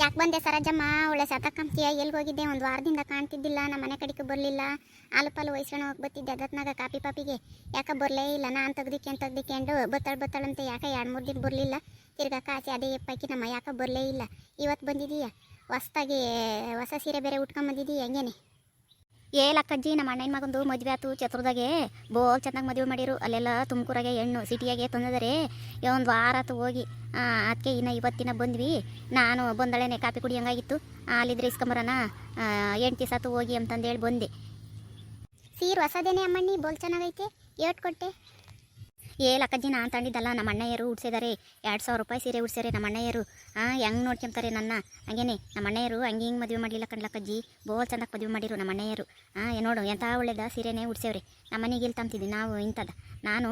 ಯಾಕೆ ಬಂದೆ ಸರಜಮ್ಮ? ಒಳ್ಳೆ ಸತಕಂತೀಯ ಎಲ್ಲಿ ಹೋಗಿದ್ದೆ? ಒಂದು ವಾರದಿಂದ ಕಾಣ್ತಿದ್ದಿಲ್ಲ, ನಮ್ಮ ಮನೆ ಕಡೆಗೆ ಬರಲಿಲ್ಲ. ಹಾಲು ಪಾಲು ವಹಿಸ್ಕೊಂಡು ಹೋಗಿ ಬತ್ತಿದ್ದೆ ಅದತ್ನಾಗ ಕಾಪಿ ಪಾಪಿಗೆ. ಯಾಕೆ ಬರಲೇ ಇಲ್ಲ? ನಾನು ತೆಗ್ದಿಕ್ಕೆ ತೆಗ್ದಿಕ್ಕೊಂಡು ಬತ್ತಾಳು ಬತ್ತಾಳಂತೆ ಯಾಕೆ ಎರಡು ಮೂರು ದಿನ ಬರಲಿಲ್ಲ? ತಿರ್ಗಾ ಕಾಸಿ ಅದೇ ಎಪ್ಪಾಕಿ, ನಮ್ಮ ಯಾಕೆ ಬರಲೇ ಇಲ್ಲ? ಇವತ್ತು ಬಂದಿದೀಯ? ಹೊಸ್ದಾಗಿ ಹೊಸ ಸೀರೆ ಬೇರೆ ಉಟ್ಕೊಂಬಂದಿದ್ದೀಯ ಹೆಂಗೇನೆ? ಏ ಲಕ್ಕಜ್ಜಿ ನಮ್ಮ ಅಣ್ಣನ ಮಗಂದು ಮದುವೆ ಆತು ಚತುರ್ದಾಗೆ ಬೋಲ್ ಚೆನ್ನಾಗಿ ಮದುವೆ ಮಾಡಿರು. ಅಲ್ಲೆಲ್ಲ ತುಮಕೂರಾಗೆ ಹೆಣ್ಣು, ಸಿಟಿಯಾಗೆ ತಂದದರೆ. ಒಂದು ವಾರ ಆತು ಹೋಗಿ. ಅದಕ್ಕೆ ಇನ್ನು ಇವತ್ತಿನ ಬಂದ್ವಿ. ನಾನು ಬಂದಳೆನೆ, ಕಾಪಿ ಕುಡಿಯಂಗಾಗಿತ್ತು ಅಲ್ಲಿದ್ರೆ ಇಸ್ಕೊಂಬರೋಣ ಎಂಟು ದಿವಸ ಆತು ಹೋಗಿ ಅಂತಂದೇಳಿ ಬಂದೆ. ಸೀರೆ ಹೊಸದೇನೆ ಅಮ್ಮಣ್ಣಿ, ಬೋಲ್ ಚೆನ್ನಾಗೈತೆ? ಏಟ್ ಕೊಟ್ಟೆ? ಏ ಲಕ್ಕಜ್ಜಿ, ನಾನು ತಂದಿದ್ದಲ್ಲ ನಮ್ಮ ಅಣ್ಣಯ್ಯರು ಉಡ್ಸಿದ್ದಾರೆ ಎರಡು ಸಾವಿರ ರೂಪಾಯಿ ಸೀರೆ ಉಡ್ಸ್ಯಾರೆ ನಮ್ಮ ಅಣ್ಣಯ್ಯರು ಹಾಂ ಹೆಂಗೆ ನೋಡ್ಕೊಂತಾರೆ ನನ್ನ? ಹಂಗೇನೆ ನಮ್ಮ ಅಣ್ಣಯ್ಯರು ಹಂಗೆ ಹಿಂಗೆ ಮದುವೆ ಮಾಡಲಿಲ್ಲ ಕಣ್ಲಕ್ಕಜ್ಜಿ ಬೋಲ್ ಚೆನ್ನಾಗಿ ಮದುವೆ ಮಾಡಿರು ನಮ್ಮ ಅಣ್ಣಯ್ಯರು ಹಾಂ ನೋಡು ಎಂಥ ಒಳ್ಳೇದ ಸೀರೆನೇ ಉಡ್ಸೇವ್ರಿ ನಮ್ಮ ಮನೆಗೆ ಇಲ್ಲಿ ತಂತಿದ್ವಿ ನಾವು ಇಂಥದ್ದು ನಾನು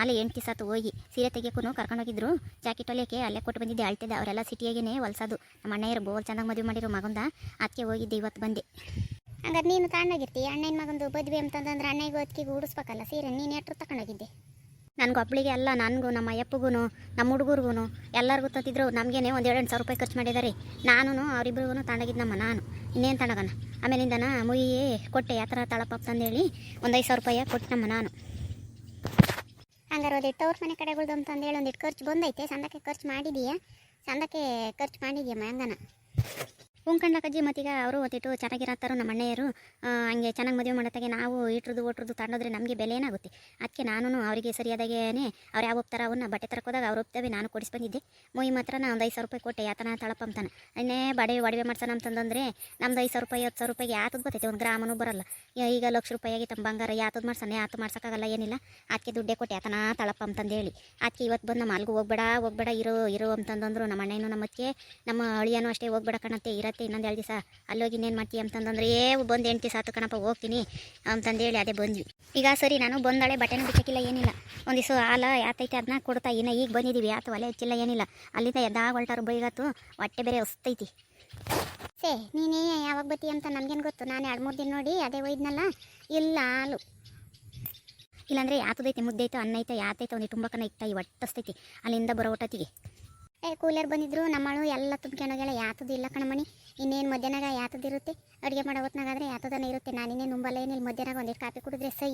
ಅಲ್ಲಿ ಎಂಟು ದಿವಸ ಹೋಗಿ ಸೀರೆ ತೆಗಿಯೋಕ್ಕೂ ಕರ್ಕೊಂಡೋಗಿದ್ರು ಜಾಕೆಟ್ ಹೊಲಿಯೋಕ್ಕೆ ಅಲ್ಲೇ ಕೊಟ್ಟು ಬಂದಿದ್ದೆ, ಅಳ್ತಿದ್ದೆ. ಅವರೆಲ್ಲ ಸಿಟಿಯಾಗೇನೆ ಹೊಲ್ಸೋದು. ನಮ್ಮ ಅಣ್ಣಯ್ಯರು ಬೋಲ್ ಚೆನ್ನಾಗಿ ಮದುವೆ ಮಾಡಿರೋ ಮಗಂದ ಅದಕ್ಕೆ ಹೋಗಿದ್ದೆ ಇವತ್ತು ಬಂದೆ. ಹಂಗಾರೆ ನೀನು ತಗೊಂಡೋಗಿರ್ತಿ ಅಣ್ಣನ ಮಗಂದು ಮದುವೆ ಅಂತಂದ್ರೆ ಅಣ್ಣಗೆ ಹೊತ್ತಿಗೆ ಉಡಿಸ್ಬೇಕಲ್ಲ ಸೀರೆ. ನೀನು ಎಟ್ರು ತಗೊಂಡೋಗಿದ್ದೆ ನನಗೆ ಒಬ್ಳಿಗೆ ಅಲ್ಲ, ನನಗೂ, ನಮ್ಮ ಅಯ್ಯಪ್ಪಗೂ ನಮ್ಮ ಹುಡುಗರಿಗೂ ಎಲ್ಲರಿಗೂ ತಂತಿದ್ರು. ನಮಗೇನೆ ಒಂದು ಎರಡು, ಸಾವಿರ ರೂಪಾಯಿ ಖರ್ಚು ಮಾಡಿದ್ದಾರೆ ನಾನು ಅವರಿಬ್ರಿಗೂ ತಗೊಂಡೋಗಿದ್ನಮ್ಮ ನಾನು. ಇನ್ನೇನು ತಗೊಂಡೋಗಣ ಆಮೇಲಿಂದನ ಮುಯ್ಯೇ ಕೊಟ್ಟೆ, ಆ ಥರ ತಳಪಪ್ಪ ತಂದೇಳಿ ಒಂದು ಐದು ಸಾವಿರ ರೂಪಾಯಿ ಕೊಟ್ಟನಮ್ಮ ನಾನು. ಹಂಗಾರೆ ಒಂದಿಟ್ಟು ಅವ್ರ ಮನೆ ಕಡೆಗಳ್ದು ಅಂತಂದೇಳಿ ಒಂದಿಟ್ಟು ಖರ್ಚು ಬಂದೈತೆ. ಸಂದಕ್ಕೆ ಖರ್ಚು ಮಾಡಿದೀಯ? ಸಂದಕ್ಕೆ ಖರ್ಚು ಮಾಡಿದೀಯಮ್ಮ ಹಂಗನ? ಉಂಕಂಡ್ಲಕ್ಕಜ್ಜಿ ಮತ್ತೀಗ ಅವರು ಒತ್ತಿಟ್ಟು ಚೆನ್ನಾಗಿರತ್ತಾರು ನಮ್ಮ ಅಣ್ಣೆಯರು ಹಂಗೆ ಚೆನ್ನಾಗಿ ಮದುವೆ ಮಾಡತ್ತಾಗೆ ನಾವು ಇಟ್ರದ್ದು ಒಟ್ರದ್ದು ತಂಡೋದ್ರೆ ನಮಗೆ ಬೆಲೆ ಏನಾಗುತ್ತೆ? ಅದಕ್ಕೆ ನಾನು ಅವರಿಗೆ ಸರಿಯಾದಾಗೇ ಅವ್ರು ಯಾವ ಒಪ್ತಾರ ಅವನ್ನ ಬಟ್ಟೆ ತರಕೋದಾಗ ಅವ್ರು ಒಪ್ತವೆ, ನಾನು ಕೊಡಿಸಿ ಬಂದಿದ್ದೆ. ಮೊಯ್ ಮಾತ್ರ ನಾನು ಒಂದು ಐದು ಸಾವಿರ ರೂಪಾಯಿ ಕೊಟ್ಟೆ, ಯಾತನ ತಳಪ ಅಂತಾನೆ. ಅನ್ನೇ ಬಡವೆ ಒಡವೆ ಮಾಡ್ಸೋಣ ಅಂತಂದ್ರೆ ನಮ್ದು ಐದು ಸಾವಿರ ರೂಪಾಯಿ, ಹತ್ತು ಸಾವಿರ ರೂಪಾಯಿಗೆ ಯಾತದ್ದು ಬರ್ತೈತೆ ಒಂದು ಗ್ರಾಮನೂ ಬರಲ್ಲ. ಈಗ- ಲಕ್ಷ ರೂಪಾಯಿ ಆಗಿ ತಮ್ಮ ಬಂಗಾರ ಯಾತದ್ದು ಮಾಡ್ಸೋಣ ಯಾತು ಮಾಡ್ಸೋಕ್ಕಾಗಲ್ಲ, ಏನಿಲ್ಲ. ಅದಕ್ಕೆ ದುಡ್ಡೇ ಕೊಟ್ಟೆ, ಯಾತನ ತಳಪ ಅಂತಂದೇಳಿ ಅದಕ್ಕೆ ಇವತ್ತು ಬಂದು ನಮ್ಮ ಅಲ್ಗೂ ಹೋಗ್ಬೇಡ ಹೋಗ್ಬೇಡ ಇರೋ ಇರೋ ಅಂತಂದಂದ್ರು ನಮ್ಮ ಅಣ್ಣನೂ ನಮ್ಮ ಅತ್ತಿಗೆ. ನಮ್ಮ ಅಳಿಯನೂ ಅಷ್ಟೇ ಹೋಗ್ಬೇಡ ಕಣತ್ತೆ, ಇರತ್ತೆ. ಇನ್ನೊಂದು ಎರಡು ದಿವಸ ಅಲ್ಲೋಗಿ ಇನ್ನೇನು ಮಾಡ್ತೀಯ ಅಂತಂದ್ರೆ ಏ ಬಂದು ಎಂಟು ದಿವಸ ಆತು ಕಣಪ್ಪ, ಹೋಗ್ತೀನಿ. ಅಂತಂದೇಳಿ ಅದೇ ಬಂದ್ವಿ. ಈಗ ಸರಿ, ನಾನು ಬಂದಾಳೆ, ಬಟ್ಟೆನೂ ಬಿಚ್ಚಕ್ಕಿಲ್ಲ, ಏನಿಲ್ಲ. ಒಂದು ದಿವಸ ಹಾಲ ಯಾತೈತೆ ಅದನ್ನ ಕೊಡ್ತಾ ಇನ್ನು ಈಗ ಬಂದಿದ್ದೀವಿ ಯಾತು ಒಲೆ ಹಚ್ಚಿಲ್ಲ, ಏನಿಲ್ಲ. ಅಲ್ಲಿಂದ ಎದ್ದಾಗ ಹೊಲ್ಟಾರು ಬೈಗತ್ತು ಹೊಟ್ಟೆ ಬೇರೆ ಹೊಸ್ತೈತಿ. ಸೇ, ನೀನೇ ಯಾವಾಗ ಬತ್ತಿ ಅಂತ ನನಗೇನು ಗೊತ್ತು? ನಾನು ಎರಡು ಮೂರು ದಿನ ನೋಡಿ ಅದೇ ಒಯ್ದನಲ್ಲ, ಇಲ್ಲ ಹಾಲು. ಇಲ್ಲಾಂದರೆ ಯಾತದೈತೆ ಮುದ್ದೈತೆ ಅನ್ನ ಐತೆ ಯಾತೈತೆ ಒಂದು ತುಂಬಕನ ಇಕ್ತ ಈ ಒಟ್ಟಸ್ತೈತಿ ಅಲ್ಲಿಂದ ಬರೋ ಒಟ್ಟತಿಗೆ ಏ, ಕೂಲರ್ ಬಂದಿದ್ರು, ನಮ್ಮಳು ಎಲ್ಲ ತುಂಬ್ಕೊಂಡೋಗೆಲ್ಲ ಯಾತದು ಇಲ್ಲ ಕಣಮಣಿ. ಇನ್ನೇನು ಮಧ್ಯಾಹ್ನಾಗ ಯಾತದಿರುತ್ತೆ ಅಡುಗೆ ಮಾಡೋ ಹೊತ್ನಾಗಾದ್ರೆ ಯಾತದನ ಇರುತ್ತೆ? ನಾನಿನ್ನೇ ನುಂಬಲ್ಲ, ಏನಿಲ್ಲ. ಮಧ್ಯಾಹ್ನಾಗ ಒಂದಿಟ್ಟು ಕಾಫಿ ಕುಡಿದ್ರೆ ಸೈ.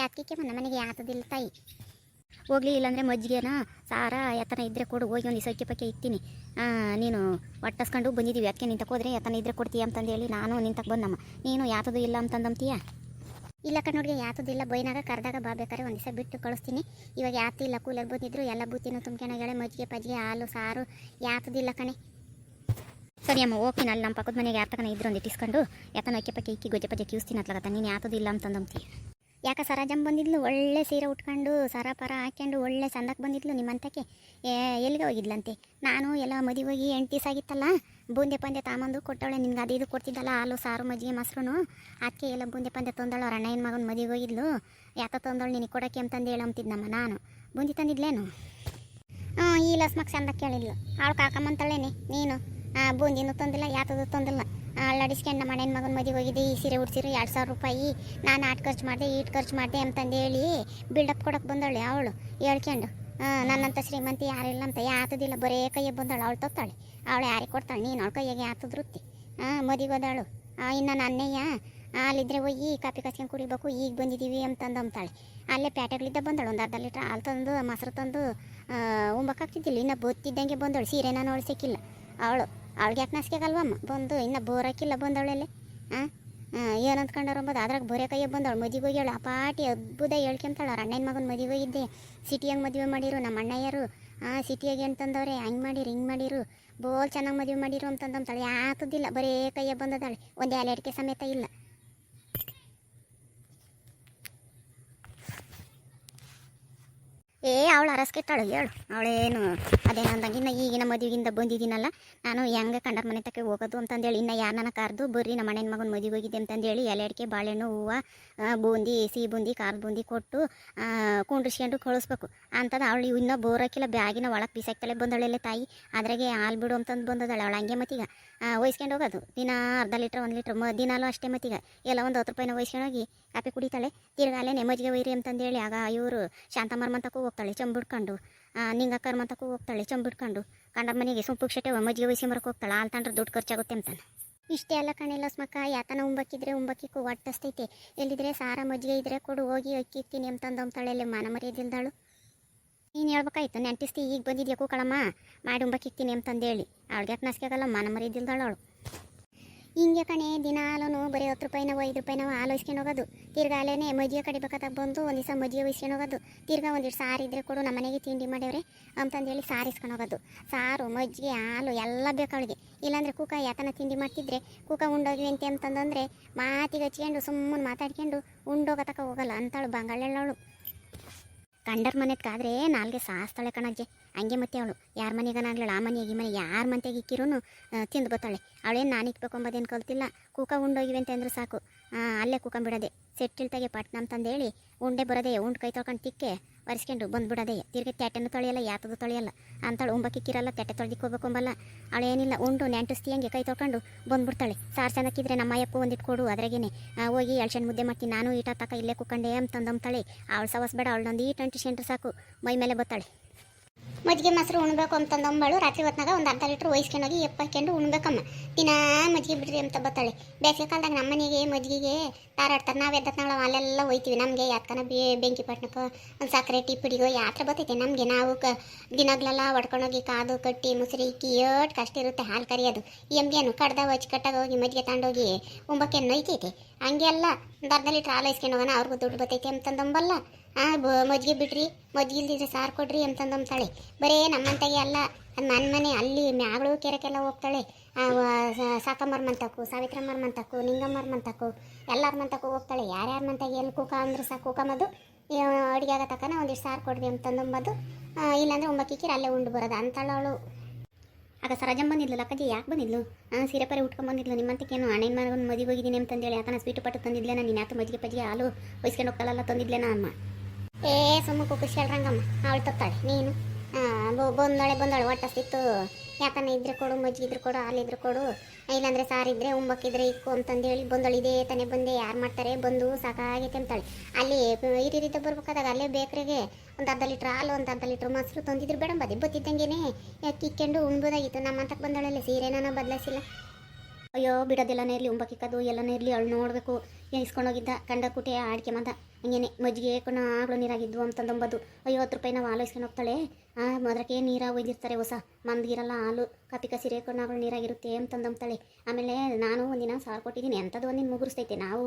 ಯಾತಕ್ಕೆ ನಮ್ಮ ಮನೆಗೆ ಯಾತದಿಲ್ಲ ತಾಯಿ. ಹೋಗ್ಲಿ, ಇಲ್ಲಾಂದರೆ ಮಜ್ಜಿಗೆನ ಸಾರ ಯಾತನ ಇದ್ರೆ ಕೊಡು. ಹೋಗಿ ಒಂದು ಸೊಕ್ಕೆ ಪಕ್ಕೆ ಇಕ್ತೀನಿ ನೀನು ಒಟ್ಟಸ್ಕೊಂಡು ಬಂದಿದ್ದೀವಿ ಅದಕ್ಕೆ ನಿಂತಕ್ಕೆ ಹೋದ್ರೆ ಯಾತನ ಇದ್ರೆ ಕೊಡ್ತೀಯ ಅಂತಂದೇಳಿ ನಾನು ನಿಂತಕ್ಕೆ ಬಂದಮ್ಮ ನೀನು ಯಾತದು ಇಲ್ಲ ಅಂತಂದಂತೀಯ ಇಲ್ಲ ಕಣ್ಣೋಡಿಗೆ ಯಾತದಿಲ್ಲ ಬೈನಾಗ, ಕರೆದಾಗ ಬಾ ಬೇಕಾದ್ರೆ ಒಂದು ದಿವಸ ಬಿಟ್ಟು ಕಳಿಸ್ತೀನಿ. ಇವಾಗ ಯಾತಿಲ್ಲ ಕೂಲರ್ ಬಂದಿದ್ರು ಎಲ್ಲ ಬೂತಿನೂ ತುಂಬ್ಕೊಂಡಾಗಳೆ ಮಜ್ಜಿಗೆ, ಪಜ್ಜಿಗೆ, ಹಾಲು, ಸಾರು ಯಾತದಿಲ್ಲ ಕಣೆ. ಸರಿ ಅಮ್ಮ ಓಕೆ ಅಲ್ಲಿ ನಮ್ಮ ಪಕ್ಕದ ಮನೆಗೆ ಯಾರ ಇದ್ರು ಒಂದು ಇಟ್ಟಿಸ್ಕೊಂಡು, ಯಾತನ ಅಕ್ಕಿ ಪಕ್ಕಿ ಇಕ್ಕಿ ಗೊಜ್ಜೆ ಪಜ್ಜೆ ಕ್ಯೂಸ್ತೀನಿ ಅತ್ಲಾಗತ್ತ. ನೀನು ಯಾತದಿಲ್ಲ ಅಂತಂದಂತಿ ಯಾಕೆ ಸರಾಜಮ್ಮ ಬಂದಿದ್ಲು? ಒಳ್ಳೆ ಸೀರೆ ಉಟ್ಕೊಂಡು, ಸರ ಪರ ಹಾಕ್ಯಂಡು ಒಳ್ಳೆ ಸಂದಕ್ಕೆ ಬಂದಿದ್ಲು ನಿಮ್ಮಂತಕ್ಕೆ? ಎಲ್ಲಿಗೆ ಹೋಗಿದ್ಲಂತೆ? ನಾನು ಎಲ್ಲ ಮದಿ ಹೋಗಿ ಎಂಟು ಆಗಿತ್ತಲ್ಲ? ಬೂಂದೆ ಪಂದೆ ತಾಮಂದು ಕೊಟ್ಟವಳೆ, ನಿನ್ಗೆ ಅದು ಇದು ಕೊಡ್ತಿದ್ದಲ್ಲ, ಹಾಲು, ಸಾರು, ಮಜ್ಜಿಗೆ ಮೊಸರು ಅದಕ್ಕೆ ಎಲ್ಲ ಬೂಂದೆ ಪಂದೆ ತಂದಳು, ಅವ್ರ ಅಣ್ಣನ ಮಗನ ಮದಿಗೆ ಹೋಗಿದ್ಲು. ಯಾತ ತಂದಳು, ನಿನಗೆ ಕೊಡೋಕ್ಕೆ ಅಂತಂದು ಹೇಳಂತಿದ್ನಮ್ಮ ನಾನು. ಬೂಂದಿ ತಂದಿದ್ಲೇನು? ಹ್ಞೂ ಈ ಲಸ್ಮಕ್ ಚಂದ ಕೇಳಿದ್ಲು. ಅವಳು ಕಾಕಮ್ಮಂತಳೇನೆ, ನೀನು? ಬೂಂದಿನೂ ತಂದಿಲ್ಲ ಯಾತದ ತಂದಿಲ್ಲ. ಅಳ್ಳಾಡಿಸ್ಕೊಂಡು ನಮ್ಮ ಅಣ್ಣನ ಮಗನ ಮದುವೆ ಹೋಗಿದ್ದೆ, ಈ ಸೀರೆ ಉಡ್ಸಿರು, ಎರಡು ಸಾವಿರ ರೂಪಾಯಿ. ನಾನು ಆಟ ಖರ್ಚು ಮಾಡಿದೆ, ಈಟ್ ಖರ್ಚು ಮಾಡಿದೆ ಅಂತಂದೇಳಿ ಬಿಲ್ಡಪ್ ಕೊಡಕ್ಕೆ ಬಂದಳೆ ಅವಳು, ಹೇಳ್ಕೊಂಡು. ನನ್ನಂಥ ಶ್ರೀಮಂತಿ ಯಾರಿಲ್ಲ ಅಂತ ಯಾತದಿಲ್ಲ, ಬರೇ ಕೈಯ್ಯ ಬಂದಳು, ಅವಳು ತೊತ್ತಾಳೆ. ಅವಳು ಯಾರಿಗೆ ಕೊಡ್ತಾಳೆ? ನೀನು ಅವಳ ಕೈಯಾಗೆ ಯಾತದ್ರುತ್ತಿ ಹಾಂ ಮದುವೆ ಹೋದಾಳು. ಇನ್ನು ನನ್ನಯ್ಯ ಅಲ್ಲಿದ್ರೆ ಹೋಗಿ ಕಾಪಿ ಕಸ್ಕೊಂಡು ಕುಡಿಬೇಕು, ಈಗ ಬಂದಿದ್ದೀವಿ ಅಂತಂದು ಅಂತಾಳೆ ಅಲ್ಲೇ ಪ್ಯಾಟೆಗಳಿದ್ದ ಬಂದಳು, ಒಂದು ಅರ್ಧ ಲೀಟ್ರ್ ಹಾಲು ತಂದು, ಮೊಸರು ತಂದು ಉಂಬಕ್ಕಾಗ್ತಿದ್ದಿಲ್ಲ ಇನ್ನು ಬತ್ತಿದ್ದಂಗೆ ಬಂದಳು, ಸೀರೆನ ನೋಡ್ಸಕ್ಕಿಲ್ಲ ಅವಳು. ಅವಳಿಗೆ ಯಾಕೆ ಬಂದು, ಇನ್ನು ಬಂದು ಅವಳೆಲ್ಲ ಹಾಂ ಏನು ಅಂದ್ಕೊಂಡವ್ರು ಅಂಬೋದು? ಅದ್ರಾಗ ಬೋರೆ ಕೈಯಾಗ ಬಂದವಳು. ಮದುವೆ ಹೋಗ್ಯಾಳು ಆ ಪಾಟಿ ಅದ್ಭುತ ಹೇಳ್ಕೊಂತಾಳೆ. ಅವ್ರ ಅಣ್ಣನ ಮಗನ ಮದುವೆ ಹೋಗಿದ್ದೆ. ಸಿಟಿಯಾಗ ಮದುವೆ ಮಾಡಿರು ನಮ್ಮ ಅಣ್ಣಯ್ಯರು. ಹಾಂ ಸಿಟಿಯಾಗೆ ಅಂತಂದವ್ರೆ ಹಂಗೆ ಮಾಡಿರು, ಹಿಂಗೆ ಮಾಡಿರು. ಬೋಲ್ ಚೆನ್ನಾಗಿ ಮದುವೆ ಮಾಡಿರು ಅಂತಂದಂತಾಳೆ ಯಾತದಿಲ್ಲ ಬರೇ ಕೈಯ್ಯ ಬಂದದಾಳೆ ಒಂದು ಎಲೆ ಸಮೇತ ಇಲ್ಲ. ಏ, ಅವಳು ಅರಸ್ಕೆಟ್ಟಾಳು ಹೇಳು. ಅವಳೇನು ಅದೇನಂದಂಗೆ ಇನ್ನು ಈಗಿನ ಮದುವೆಗಿಂದ ಬಂದಿದ್ದೀನಲ್ಲ, ನಾನು ಹೆಂಗೆ ಕಂಡ ಮನೆ ತಕ್ಕ ಹೋಗೋದು ಅಂತಂದೇಳಿ, ಇನ್ನು ಯಾರನ್ನ ಕರೆದು ಬರ್ರಿ, ನಮ್ಮ ಮನೆಯ ಮಗನ ಮದುವೆ ಹೋಗಿದ್ದೆ ಅಂತಂದೇಳಿ, ಎಲೆ ಅಡಿಕೆ, ಬಾಳೆಹಣ್ಣು, ಹೂವು ಬೂಂದಿ, ಸಿಹಿ ಬೂಂದಿ ಖಾರದ ಬೂಂದಿ ಕೊಟ್ಟು ಕುಂಡ್ರಿಸ್ಕೊಂಡು ಕಳಿಸ್ಬೇಕು. ಅಂತಂದು ಅವಳು ಇನ್ನೂ ಬೋರಾಕಿಲ್ಲ ಬ್ಯಾಗಿನ ಒಳಗೆ ಬಿಸಾಕ್ತಾಳೆ ಬಂದಳೆಲ್ಲ ತಾಯಿ. ಅದ್ರಾಗೆ ಹಾಲು ಬಿಡು ಅಂತಂದು ಬಂದದಳು ಅವಳು ಹಂಗೆ ಮತ್ತೀಗ. ವಹಿಸ್ಕೊಂಡು ಹೋಗೋದು. ದಿನ ಅರ್ಧ ಲೀಟ್ರ್, ಒಂದು ಲೀಟ್ರ್ ಮ ದಿನಾಲು ಅಷ್ಟೇ ಮತ್ತೀಗ. ಎಲ್ಲ ಒಂದು ಹತ್ತು ರೂಪಾಯಿನ ವಹಿಸ್ಕೊಂಡು ಹೋಗಿ ಕಾಪಿ ಕುಡಿತಾಳೆ. ತಿರ್ಗಾಲೆ ನೆಮ್ಮದಿಗೆ ಒಯ್ರಿ ಅಂತಂದೇಳಿ, ಆಗ ಇವರು ಶಾಂತಮ್ಮರ ಮಂತಕ್ಕೂ ಹೋಗ್ತಾಳೆ, ಚಂಬಿಡ್ಕೊಂಡು. ನಿಂಗ ಕರ್ಮಂತಕ್ಕೂ ಹೋಗ್ತಾಳೆ, ಚಂಬಿಡ್ಕೊಂಡು. ಕಂಡ ಮನೆಗೆ ಸೊಂಪು ಶೆಟ್ಟೆ ಮಜ್ಜಿಗೆ ವಹಿಸ್ಕೊಂಬರಕ್ಕೆ ಹೋಗ್ತಾಳೆ ಆಲ್ ತಂಡ್ರೆ ದುಡ್ಡು ಖರ್ಚಾಗುತ್ತೆ ಅಂತಾನೆ. ಇಷ್ಟೇ ಅಲ್ಲ ಕಣಿಲ್ಲ ಸ್ಮಕ್ಕ ಯಾತನ ಉಂಬಕ್ಕಿದ್ರೆ ಉಂಬಕ್ಕಿಕ್ಕೂ ಒಟ್ಟಸ್ತೈತೆ. ಎಲ್ಲಿದ್ರೆ ಸಾರ ಮಜ್ಜಿಗೆ ಇದ್ರೆ ಕೊಡು, ಹೋಗಿ ಅಕ್ಕಿ ಇಕ್ತೀನಿ ಅಂತಂದು ಅಂತಾಳೆ ಅಲ್ಲಿ ಮಾನ ಮರ್ಯಾದಿಲ್ದಾಳು. ನೀನು ಹೇಳ್ಬೇಕಾಯ್ತು ನೆಂಟಿಸ್ತಿ ಈಗ ಬಂದಿದ್ಯಾ ಕೂಕಳಮ್ಮ? ಮಾಡಿ ಉಂಬಕ್ಕಿಕ್ತೀನಿ ಅಂತಂದೇಳಿ. ಅವಳಿಗೆ ಯಾಕೆ ನಾಸಿಕಾಗಲ್ಲ ಮಾನ ಮರ್ಯಾದಿಲ್ದಾಳು ಅವಳು. ಹಿಂಗೆ ಕಣೆ, ದಿನ ಹಾಲನು ಬರೀ ಹತ್ತು ರೂಪಾಯಿನವ ಐದು ರೂಪಾಯಿನವ ಹಾಲು ಇಸ್ಕೊಂಡು ಹೋಗೋದು. ತಿರ್ಗಾ ಅಲ್ಲೇ ಮಜ್ಜಿಗೆ ಕಡಿಬೇಕಾದಾಗ ಬಂದು ಒಂದು ದಿವಸ ಮಜ್ಜಿಗೆ ಇಸ್ಕೊಂಡು ಹೋಗೋದು. ತಿರ್ಗಾ ಒಂದಿಷ್ಟು ಸಾರು ಇದ್ರೆ ಕೊಡು ನಮ್ಮ ಮನೆಗೆ ತಿಂಡಿ ಮಾಡ್ಯವ್ರೆ ಅಂತಂದೇಳಿ ಸಾರು ಇಸ್ಕೊಂಡು ಹೋಗೋದು. ಸಾರು, ಮಜ್ಜಿಗೆ, ಹಾಲು ಎಲ್ಲ ಬೇಕು ಅವಳಿಗೆ. ಇಲ್ಲಾಂದ್ರೆ ಕೂಕ ಯಾತನ ತಿಂಡಿ ಮಾಡ್ತಿದ್ರೆ ಕೂಕ ಉಂಡೋಗಿ ಅಂತ ಅಂತಂದರೆ ಮಾತಿಗೆ ಹಚ್ಕೊಂಡು ಸುಮ್ಮನೆ ಮಾತಾಡ್ಕೊಂಡು ಉಂಡೋಗತಕ್ಕ ಹೋಗಲ್ಲ ಅಂತಾಳು ಬಂಗಾಳೆಳ್ಳವಳು ಕಂಡರ್ ಮನೆದ್ಕಾದ್ರೆ ನಾಲ್ಗೆ ಸಾಸ್ತಾಳೆ ಕಣಜ್ಜೆ. ಹಂಗೆ ಮತ್ತೆ ಅವಳು. ಯಾರ ಮನೆಗನಾಗ್ಲಳು ಆ ಮನೆಗೆ ಮನೆ ಯಾರ ಮನೆಗೆ ಇಕ್ಕಿರೂ ತಿಂದು ಬತ್ತಾಳೆ ಅವಳೇನು ನಾನು ಇಕ್ಬೇಕು ಅಂಬೋದೇನು ಕಲ್ತಿಲ್ಲ. ಕೂಕ ಉಂಡೋಗಿವೆ ಅಂತ ಅಂದ್ರೆ ಸಾಕು. ಅಲ್ಲೇ ಕೂಕೊಂಬಿಡೋದೆ ಸೆಟ್ಟಿಲ್ತಾಗೆ ಪಟ್ನ ಅಂತಂದೇಳಿ ಉಂಡೆ ಬರೋದೆ ಉಂಡು ಕೈ ತೊಳ್ಕೊಂಡು ತಿಕ್ಕೆ ಒರೆಸ್ಕೊಂಡು ಬಂದ್ಬಿಡೋದೆ. ತಿರ್ಗಿ ತೆಟ್ಟನ್ನು ತೊಳೆಯಲ್ಲ ಯಾತದು ತೊಳೆಯಲ್ಲ. ಅಂತಾಳು ಉಂಬಕ್ಕಿಕ್ಕಿರಲ್ಲ ತೆಟ್ಟೆ ತೊಳೆದಿಕ್ಕೆ ಹೋಗ್ಬೇಕೊಂಬಲ್ಲ ಅವಳೇನಿಲ್ಲ ಉಂಡು ನೆಂಟಿಸ್ತಿ ಹಂಗೆ ಕೈ ತೊಳ್ಕೊಂಡು ಬಂದ್ಬಿಡ್ತಾಳೆ. ಸಾರು ಚೆನ್ನಕ್ಕಿದ್ರೆ ನಮ್ಮ ಅಯ್ಯಪ್ಪು ಒಂದಿಟ್ಟು ಕೊಡು ಅದ್ರಾಗೇನೆ. ಹೋಗಿ ಎಳ್ಸಣ್ಣ ಮುದ್ದೆ ಮಾಡ್ತೀನಿ, ನಾನು ಈಟ ತಕ ಇಲ್ಲೇ ಕುಕ್ಕಂಡೆ ಅಂತಂದಂತಾಳೆ ಅವಳು ಸವಸ್ಬೇಡ, ಅವಳು ಅವಳೊಂದು ಈಟ್ ಅಂಟಿಸ್ಕೊಂಡ್ರೆ ಸಾಕು. ಮೈ ಮೇಲೆ ಬತ್ತಾಳೆ. ಮಜ್ಜಿಗೆ ಮೊಸರು ಉಣ್ಬೇಕು ಅಂತಂದಂಬಳು ರಾತ್ರಿ ಹೊತ್ನಾಗ ಒಂದು ಅರ್ಧ ಲೀಟ್ರ್ ಒಯ್ಸ್ಕೊಂಡೋಗಿ ಎಪ್ಪಕೊಂಡು ಉಣ್ಬೇಕಮ್ಮ. ದಿನಾ ಮಜ್ಜಿಗೆ ಬಿಡ್ರಿ ಅಂತ ಬತ್ತಾಳೆ. ಬೇಸಿಗೆ ಕಾಲದಾಗ ನಮ್ಮ ಮನೆಗೆ ಮಜ್ಜಿಗೆಗೆ ತಾರಾಡ್ತಾರೆ ನಾವು ಎದ್ದತ್ನಾಳ ಅಲ್ಲೆಲ್ಲ ಒಯ್ತೀವಿ. ನಮಗೆ ಯಾತ್ಕನ ಬೇ ಬೆಂಕಿ ಪಟ್ಟಣಕ್ಕೆ ಒಂದು ಸಕ್ಕರೆ ಟೀ ಪುಡಿಗೋ ಯಾತ್ರ ಬರ್ತೈತೆ ನಮಗೆ ನಾವು ಕ ದಿನಗಳೆಲ್ಲ ಒಡ್ಕೊಂಡೋಗಿ ಕಾದು ಕಟ್ಟಿ ಮೊಸರಿ ಏಟ್ ಕಷ್ಟ ಇರುತ್ತೆ ಹಾಲು ಕರಿಯೋದು ಎಂಬಿಯನ್ನು ಕಡ್ದ ಹಚ್ಚಿ ಕಟ್ಟಾಗ ಹೋಗಿ ಮಜ್ಜಿಗೆ ತಗೊಂಡೋಗಿ ಉಂಬಕ್ಕೆ ನೋಯ್ತೈತೆ ಹಂಗೆಲ್ಲ ಒಂದು ಅರ್ಧ ಲೀಟ್ರ್ ಹಾಲು ಇಸ್ಕೊಂಡು ಹೋಗೋಣ. ಅವ್ರಿಗೂ ದುಡ್ಡು ಬರ್ತೈತೆ ಅಂತಂದಂಬಲ್ಲ ಮಜ್ಜಿಗೆ ಬಿಡ್ರಿ. ಮಜ್ಜಿಗೆ ಇಲ್ದಿದ್ರೆ ಸಾರು ಕೊಡ್ರಿ ಅಂತಂದಂತಾಳೆ ಬರೇ ನಮ್ಮಂತಾಗೆ ಅಲ್ಲ ನನ್ನ ಮನೆ ಅಲ್ಲಿ ಮ್ಯಾಗಳು ಕೆರೆಕೆಲ್ಲ ಹೋಗ್ತಾಳೆ. ಸಾಕಮ್ಮರ ಮಂತಕ್ಕು ಸಾವಿತ್ರಮ್ಮರ ಮಂತಕ್ಕು ನಿಂಗಮ್ಮರ ಮಂತಕ್ಕು ಎಲ್ಲರ ಹೋಗ್ತಾಳೆ. ಯಾರ್ಯಾರ ಮಂತಾಗೆ ಎಲ್ಲಿ ಕೂಕ ಅಂದ್ರೆ ಸಾಕು ಮದು ಅಡುಗೆ ಆಗೋ ತಕ್ಕನ ಒಂದಿಷ್ಟು ಸಾರು ಕೊಡ್ರಿ ಅಂತಂದಂಬದು ಇಲ್ಲಾಂದ್ರೆ ಒಂಬಕ್ಕಿಕ್ಕಿರ ಅಲ್ಲೇ ಉಂಡು ಬರೋದು ಅಂತಾಳು ಅವಳು ಆಗ ಸರಜಂ ಬಂದಿದ್ಲು ಅಕ್ಕಾಜಿ ಯಾಕೆ ಬಂದಿದ್ಲು? ಹಾಂ ಸೀರೆ ಪರಿ ಉಟ್ಕೊಂಡ್ ಬಂದಿದ್ಲು. ನಿಮ್ಮಂತಕ್ಕೇನು ಅಣ್ಣನ ಮಗನ ಮದುವೆ ಹೋಗಿದ್ದೀನಿ ಅಂತಂದೇಳಿ ಯಾಕನ ಸ್ವೀಟ್ ಪಟ್ಟು ತಂದಿದ್ಲೇನ? ನೀನು ಯಾಕೆ ಮಜ್ಜಿಗೆ ಪಜ್ಜಿಗೆ ಹಾಲು ಒಯ್ಸ್ಕೊಂಡು ಹೋಗ್ತಾಳಲ್ಲ, ತಂದಿದ್ಲೇನ ಅಮ್ಮ? ಏ, ಸುಮ್ಮ ಖುಷಿ ರಂಗಮ್ಮ ಅವಳು ತತ್ತಾಳೆ ನೀನು? ಬಂದಳೆ ಬಂದಳೆ. ಒಟ್ಟಿತ್ತು ಯಾಕನ ಇದ್ರೆ ಕೊಡು ಮಜ್ಜಿಗೆ ಇದ್ರೆ ಕೊಡು ಹಾಲು ಇದ್ರೆ ಕೊಡು. ಇಲ್ಲಾಂದ್ರೆ ಸಾರಿದ್ರೆ ಉಂಬಕ್ಕಿದ್ರೆ ಇಕ್ಕು ಅಂತಂದೇಳಿ ಬಂದಳು. ಇದೇ ತಾನೇ ಬಂದೆ. ಯಾರು ಮಾಡ್ತಾರೆ? ಬಂದು ಸಾಕಾಗೈತೆ ಅಂತಾಳೆ ಅಲ್ಲಿ ಹಿರಿಯರಿದ್ದ ಬರ್ಬೇಕಾದಾಗ ಅಲ್ಲೇ ಬೇಕ್ರಿಗೆ ಒಂದು ಅರ್ಧ ಲೀಟ್ರ್ ಹಾಲು, ಒಂದು ಅರ್ಧ ಲೀಟ್ರ್ ಮೊಸರು ತಂದಿದ್ರು ಬೇಡ ಬದಿ ಬತ್ತಿದ್ದಂಗೆನೆ ಕಿಕ್ಕೊಂಡು ಉಣ್ಬೋದಾಗಿತ್ತು ನಮ್ಮಂತಕ್ಕೆ ಬಂದಳಲ್ಲ ನಾನು ಬದಲಾಯಿಸಿಲ್ಲ. ಅಯ್ಯೋ, ಬಿಡೋದೆಲ್ಲನೇ ಇರಲಿ, ಉಂಬಕ್ಕಿಕ್ಕದು ಎಲ್ಲನೇ ಇರಲಿ. ಅವಳು ನೋಡಬೇಕು. ಇಸ್ಕೊಂಡೋಗಿದ್ದ ಕಂಡ ಕುಟೆ ಆಡ್ಕೆ ಮಂದ. ಹಂಗೇನೆ, ಮಜ್ಜಿಗೆ ಕೊಣ ಆಗ್ಲೂ ನೀರಾಗಿದ್ವು ಅಂತಂದೊಂಬದು ಐವತ್ತು ರೂಪಾಯಿ ನಾವು ಹಾಲು ಇಸ್ಕೊಂಡು ಹೋಗ್ತಾಳೆ? ಆ ಮೊದಲಕ್ಕೆ ನೀರಾಗಿ ಒಯ್ದಿರ್ತಾರೆ ಹೊಸ? ಮಂದಿರಲ್ಲ ಹಾಲು ಕಾಪಿ ಕಸಿರೆ ಕೊಣ್ಣಾಗಳು ನೀರಾಗಿರುತ್ತೆ ಅಂತಂದಂಬ್ತಾಳೆ ಆಮೇಲೆ ನಾನು ಒಂದಿನ ಸಾರು ಕೊಟ್ಟಿದ್ದೀನಿ ಎಂಥದ್ದು ಒಂದಿನ ಮುಗುರಿಸ್ತೈತೆ. ನಾವು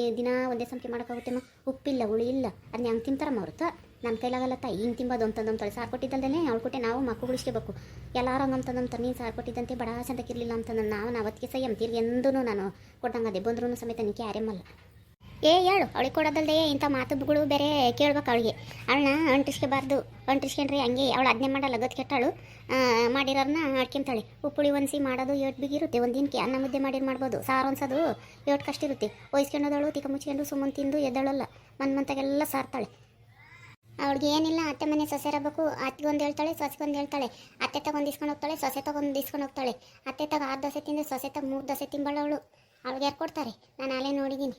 ಈ ದಿನ ಒಂದೇ ಸಂಖ್ಯೆ ಮಾಡೋಕ್ಕಾಗುತ್ತೆಮ್ಮ ಉಪ್ಪಿಲ್ಲ, ಹುಳಿ ಇಲ್ಲ. ಅದನ್ನ ಹೆಂಗೆ ತಿಂತಾರಮ್ಮ ಅವ್ರತ್ತ ನನ್ನ ಕೈಲಾಗಲ್ಲ ತಾಯಿ, ಹಿಂಗೆ ತಿಂಬೋದು ಅಂತಂದಂಬ್ತಾಳೆ ಸಾರು ಕೊಟ್ಟಿದ್ದಲ್ದೇ ಅವಳು ಕೊಟ್ಟೆ ನಾವು ಮಕ್ಕಳು ಉಳಿಸ್ಕೋಬೇಕು. ಎಲ್ಲಾರು ಹಂಗಂತಂದಂತ ನೀನು ಸಾರು ಕೊಟ್ಟಿದ್ದಂತೆ ಬಡ ಚಂದಕ್ಕಿರಲಿಲ್ಲ ಅಂತಂದು ನಾವು ಅವತ್ತಿಗೆ ಸೈ ಅಂತೀರಿ ಎಂದೂ ನಾನು ಕೊಟ್ಟಂಗದೆ ಬಂದ್ರೂ ಸಮೇತ ನೀ ಕ್ಯಾರೆಮಲ್ಲ ಏ, ಹೇಳು. ಅವಳಿಗೆ ಕೊಡೋದಲ್ದೆ ಇಂಥ ಮಾತುಗಳು ಬೇರೆ ಕೇಳ್ಬೇಕು ಅವಳಿಗೆ. ಅವಳನ್ನ ಅಂಟಿಸ್ಕೋಬಾರ್ದು. ಅಂಟಿಸ್ಕೊಂಡ್ರೆ ಹಂಗೆ ಅವಳು ಅದನ್ನೇ ಮಾಡಲ್ಲ ಅಗತ್ ಕೆಟ್ಟಳು ಮಾಡಿರೋರನ್ನ ಆಡ್ಕೊಂತಾಳೆ ಉಪ್ಪುಳಿ ಒನ್ಸಿ ಮಾಡೋದು ಏಟ್ ಬಿಗಿರುತ್ತೆ ಒಂದು ದಿನಕ್ಕೆ ಅನ್ನ ಮುದ್ದೆ ಮಾಡಿರ್ ಮಾಡ್ಬೋದು. ಸಾರು ಅನ್ಸೋದು ಏಟ್ ಕಷ್ಟ ಇರುತ್ತೆ. ಒಯ್ಸ್ಕೊಂಡೋದಳು ತಿಕ್ಕ ಮುಚ್ಕೊಂಡು ಸುಮ್ಮನೆ ತಿಂದು ಎದ್ದಳಲ್ಲ. ಮನ್ ಮಂತಾಗೆಲ್ಲ ಸಾರ್ತಾಳೆ. ಅವಳಿಗೆ ಏನಿಲ್ಲ, ಅತ್ತೆ ಮನೆ ಸೊಸೆ ಇರಬೇಕು. ಅತ್ತಿಗೊಂದು ಹೇಳ್ತಾಳೆ ಸೊಸೆಗೊಂದು ಹೇಳ್ತಾಳೆ. ಅತ್ತೆ ತಗೊಂಡು ಇಸ್ಕೊಂಡು ಹೋಗ್ತಾಳೆ, ಸೊಸೆ ತಗೊಂಡು ಇಸ್ಕೊಂಡು ಹೋಗ್ತಾಳೆ. ಅತ್ತೆ ತಗ ಆರು ದೋಸೆ ತಿಂದು ಸೊಸೆ ತಗ ಮೂರು ದೋಸೆ ತಿಂಬಳವಳು ಅವಳಿಗೆ ಯಾರು ಕೊಡ್ತಾರೆ? ನಾನು ಅಲ್ಲೇ ನೋಡಿದ್ದೀನಿ.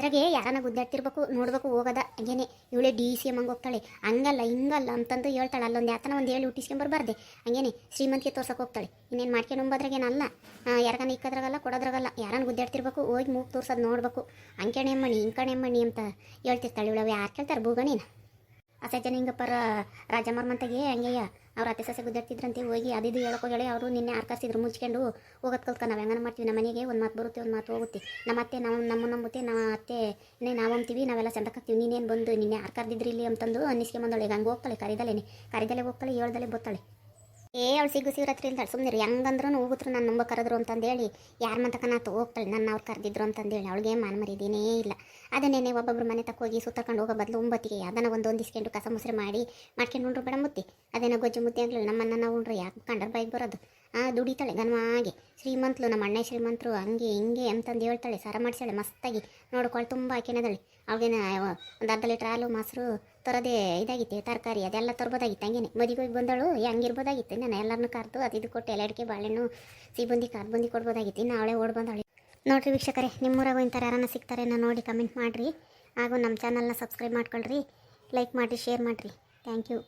ಅದ್ರಾಗೆ ಯಾರನ್ನ ಗುದ್ದಾಡ್ತಿರ್ಬೇಕು, ನೋಡ್ಬೇಕು, ಹೋಗದ. ಹಂಗೇನೆ ಇವಳೆ ಡಿ ಸಿ ಎಂ ಹಂಗೆ ಹೋಗ್ತಾಳೆ. ಹಂಗಲ್ಲ, ಹಿಂಗಲ್ಲ ಅಂತಂದು ಹೇಳ್ತಾಳೆ. ಅಲ್ಲೊಂದು ಯಾತನ ಒಂದು ಹೇಳಿ ಹುಟ್ಟಿಸ್ಕೊಂಬರ್ಬಾರ್ದೆ. ಹಂಗೇನೆ ಶ್ರೀಮಂತಿಗೆ ತೋರ್ಸಕ್ಕೆ ಹೋಗ್ತಾಳೆ. ಇನ್ನೇನು ಮಾಡ್ಕೊಂಡು ಉಂಬೋದ್ರಾಗೇನಲ್ಲ ಯಾರನ್ನ ಇಕ್ಕದ್ರಾಗಲ್ಲ, ಕೊಡೋದ್ರಾಗಲ್ಲ. ಯಾರನ್ನ ಗುದ್ದಾಡ್ತಿರ್ಬೇಕು, ಹೋಗಿ ಮೂಗು ತೋರ್ಸೋದು ನೋಡ್ಬೇಕು. ಅಂಕಣೆ ಮಣಿ ಇಂಕಣೆ ಮಣಿ ಅಂತ ಹೇಳ್ತಿರ್ತಾಳೆ ಇವಳು. ಯಾರು ಕೇಳ್ತಾರೆ? ಭೂಗಣಿನ? ಅಸಜ್ಜನ ಹಿಂಗಪ್ಪರ ರಾಜಮರ್ಮಂತಗೆ ಹಂಗೆಯ ಅವ್ರ ಅತ್ತೆ ಸೊಸೆ ಗುದ್ದಾಡ್ತಿದ್ರಂತೆ ಹೋಗಿ ಹೇಳಕ್ಕೆ ಹೇಳಿ ಅವರು ನಿನ್ನೆ ಆರ್ಕಾಸಿದ್ರು ಮುಚ್ಕೊಂಡು, ಹೋಗೋದು ಕಲ್ತ್ಕ ನಾವು ಹೆಂಗನ ಮಾಡ್ತೀವಿ ನಮ್ಮ ಮನೆಗೆ ಒಂದು ಮಾತು ಬರುತ್ತೆ, ಒಂದು ಮಾತು ಹೋಗುತ್ತೆ. ನಮ್ಮ ಅತ್ತೆ ನಾವು ನಮ್ಮ ನಂಬುತ್ತೆ ನಮ್ಮ ಅತ್ತೆ ನಾವು ಅಂತೀವಿ, ನಾವೆಲ್ಲ ಚಂದಕ್ಕಾಗ್ತೀವಿ ನೀನೇನು ಬಂದು ನಿನ್ನೆ ಆರ್ ಕರ್ದಿದ್ರಿ ಇಲ್ಲಿ ಅಂತಂದು ಅನ್ನಿಸ್ಕೊಂಬಂದಳೆ ಹಂಗೆ ಹೋಗ್ತಾಳೆ ಕರಿದಲೇನೆ ಕರಿದಲೆ ಹೋಗ್ತಾಳೆ ಹೇಳ್ದಲೆ ಬರ್ತಾಳೆ. ಏ, ಅವಳು ಸಿಗು ಸಿಗ್ರತ್ರಿ ಅಂತಾಳೆ ಸುಮ್ಮನೆ ಹೆಂಗಂದ್ರೂ ಹೋಗುತ್ರು ನನ್ನ ನಂಬ ಕರೆದ್ರು ಅಂತಂದೇಳಿ. ಯಾರ ಮಂತಕ ನಾತು ಹೋಗ್ತಾಳೆ ನನ್ನ ಅವ್ರು ಕರೆದಿದ್ರು ಅಂತಂದೇಳಿ. ಅವಳಿಗೆ ಮಾನ ಮರಿದೇನೇ ಇಲ್ಲ. ಅದನ್ನೇನೆ ಒಬ್ಬೊಬ್ರು ಮನೆ ತಕ್ಕ ಹೋಗಿ ಸುತ್ತಕೊಂಡು ಹೋಗೋ ಬದಲು ಒಂಬತ್ತಿಗೆ ಅದನ್ನು ಒಂದು ಹೊಂದಿಸ್ಕೊಂಡು ಕಸ ಮುಸ್ರೆ ಮಾಡಿ ಮಾಡ್ಕೊಂಡು ಉಂಡ್ರು ಬೇಡ ಮುತ್ತಿ. ಅದೇನ ಗೊಜ್ಜು ಮುದ್ದೆ ಆಗಲಿ, ನಮ್ಮನ್ನ ನಾವು ಉಂಡ್ರೆ ಯಾಕೆ ಕಂಡ್ರೆ ಬೈಕ್ ಬರೋದು? ಆ, ದುಡಿತಾಳೆ ಗನ್ವಾಗೆ ಶ್ರೀಮಂತಲು ನಮ್ಮ ಅಣ್ಣ ಶ್ರೀಮಂತರು, ಹಂಗೆ ಹಿಂಗೆ ಅಂತಂದು ಹೇಳ್ತಾಳೆ. ಸರ ಮಾಡ್ಸಾಳೆ ಮಸ್ತಾಗಿ ನೋಡ್ಕೊಳ್ಳಿ ತುಂಬ ಹಾಕಿನದಳಿ ಅವಳಿಗೇನ ಒಂದು ಅರ್ಧ ಲೀಟ್ರ್ ಹಾಲು, ಮೊಸರು ತರೋದೇ ಇದಾಗಿತ್ತು, ತರಕಾರಿ ಅದೆಲ್ಲ ತರ್ಬೋದಾಗಿತ್ತು ಹಂಗೇನೆ. ಮದುವೆ ಬಂದಳು ಹಂಗಿರ್ಬೋದಾಗಿತ್ತು. ನಾನು ಎಲ್ಲರನ್ನೂ ಕರೆದು ಅದು ಇದು ಕೊಟ್ಟು ಎಲ್ಲ ಅಡಿಕೆ ಬಾಳೆಹಣ್ಣು ಸಿಬ್ಬಂದಿ ಕಾರ್ ಬಂದಿ ಕೊಡ್ಬೋದಾಗಿತ್ತು. ಇನ್ನು ಅವಳೇ ಓಡ್ ಬಂದವಳೆ ನೋಡಿರಿ ವೀಕ್ಷಕರೇ, ನಿಮ್ಮೂರಾಗೂ ಇಂಥ ಯಾರನ್ನ ಸಿಗ್ತಾರೆ ನಾನು ನೋಡಿ ಕಮೆಂಟ್ ಮಾಡಿರಿ. ಹಾಗೂ ನಮ್ಮ ಚಾನಲ್ನ ಸಬ್ಸ್ಕ್ರೈಬ್ ಮಾಡ್ಕೊಳ್ರಿ, ಲೈಕ್ ಮಾಡಿರಿ, ಶೇರ್ ಮಾಡಿರಿ. Thank you.